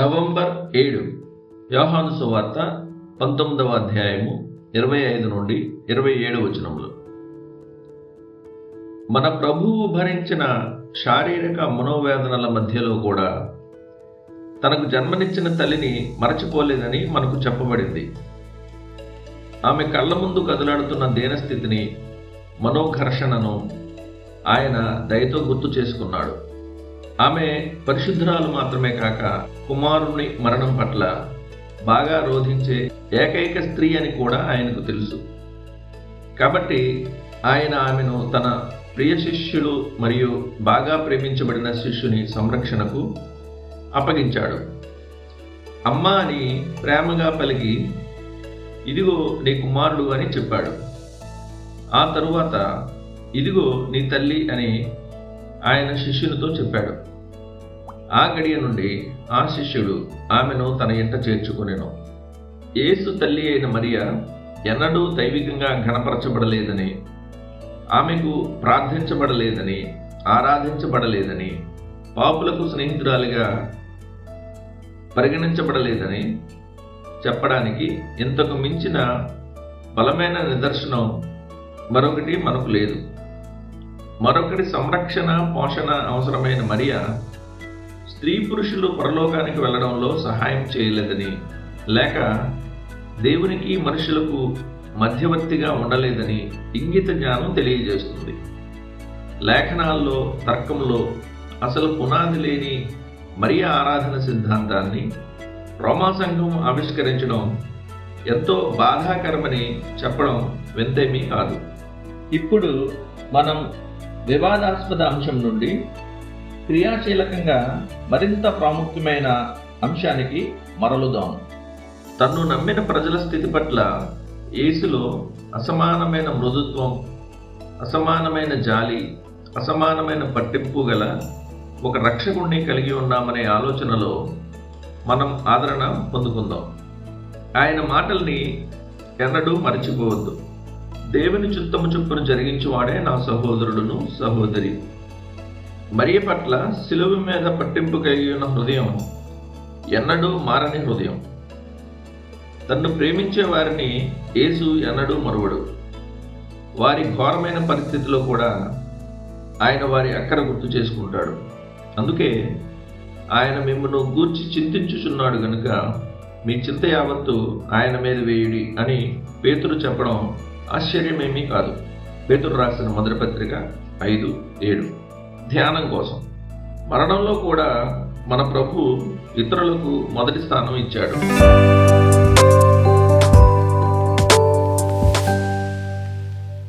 November ఏడు యోహాను సువార్త పంతొమ్మిదవ అధ్యాయము ఇరవై ఐదు నుండి ఇరవై ఏడు వచనములు. మన ప్రభువు భరించిన శారీరక మనోవేదనల మధ్యలో కూడా తనకు జన్మనిచ్చిన తల్లిని మరచిపోలేదని మనకు చెప్పబడింది. ఆమె కళ్ళ ముందు కదలాడుతున్న దీనస్థితిని మనోఘర్షణను ఆయన దయతో గుర్తు చేసుకున్నాడు. ఆమె పరిశుద్ధురాలు మాత్రమే కాక కుమారుని మరణం పట్ల బాగా రోధించే ఏకైక స్త్రీ అని కూడా ఆయనకు తెలుసు. కాబట్టి ఆయన ఆమెను తన ప్రియ శిష్యులు మరియు బాగా ప్రేమించబడిన శిష్యుని సంరక్షణకు అప్పగించాడు. అమ్మ అని ప్రేమగా పలికి ఇదిగో నీ కుమారుడు అని చెప్పాడు. ఆ తరువాత ఇదిగో నీ తల్లి అని ఆయన శిష్యునితో చెప్పాడు. ఆ గడియ నుండి ఆ శిష్యుడు ఆమెను తన ఇంట చేర్చుకునేను. యేసు తల్లి అయిన మరియ ఎన్నడూ దైవికంగా ఘనపరచబడలేదని ఆమెకు ప్రార్థించబడలేదని ఆరాధించబడలేదని పాపులకు స్నేహితురాలిగా పరిగణించబడలేదని చెప్పడానికి ఇంతకు మించిన బలమైన నిదర్శనం మరొకటి మనకు లేదు. మరొకటి సంరక్షణ పోషణ అవసరమైన మరియా స్త్రీ పురుషులు పరలోకానికి వెళ్ళడంలో సహాయం చేయలేదని లేక దేవునికి మనుషులకు మధ్యవర్తిగా ఉండలేదని ఇంగిత జ్ఞానం తెలియజేస్తుంది. లేఖనాల్లో తర్కంలో అసలు పునాది లేని మరియా ఆరాధన సిద్ధాంతాన్ని రోమా సంఘం ఆవిష్కరించడం ఎంతో బాధాకరమని చెప్పడం వింతేమీ కాదు. ఇప్పుడు మనం వివాదాస్పద అంశం నుండి క్రియాశీలకంగా మరింత ప్రాముఖ్యమైన అంశానికి మరలుదాం. తన్ను నమ్మిన ప్రజల స్థితి పట్ల యేసులో అసమానమైన మృదుత్వం అసమానమైన జాలి అసమానమైన పట్టింపు గల ఒక రక్షకుణ్ణి కలిగి ఉన్నామనే ఆలోచనలో మనం ఆదరణ పొందుకుందాం. ఆయన మాటల్ని ఎన్నడూ మరచిపోవద్దు. దేవుని చుత్తము చొప్పున జరిగించువాడే నా సహోదరుడును సహోదరి. మరియ పట్ల సిలువ మీద పట్టింపు కలిగి ఉన్న హృదయం ఎన్నడూ మారని హృదయం. తన్ను ప్రేమించే వారిని యేసు ఎన్నడూ మరువడు. వారి ఘోరమైన పరిస్థితిలో కూడా ఆయన వారి అక్కర గుర్తు చేసుకుంటాడు. అందుకే ఆయన మిమ్మల్ని గూర్చి చింతించుచున్నాడు గనుక మీ చింత యావత్తు ఆయన మీద వేయుడి అని పేతురు చెప్పడం ఆశ్చర్యమేమీ కాదు. పేతురు రాసిన మొదటి పత్రిక ఐదు ఏడు. ధ్యానం కోసం. మరణంలో కూడా మన ప్రభు ఇతరులకు మొదటి స్థానం ఇచ్చాడు.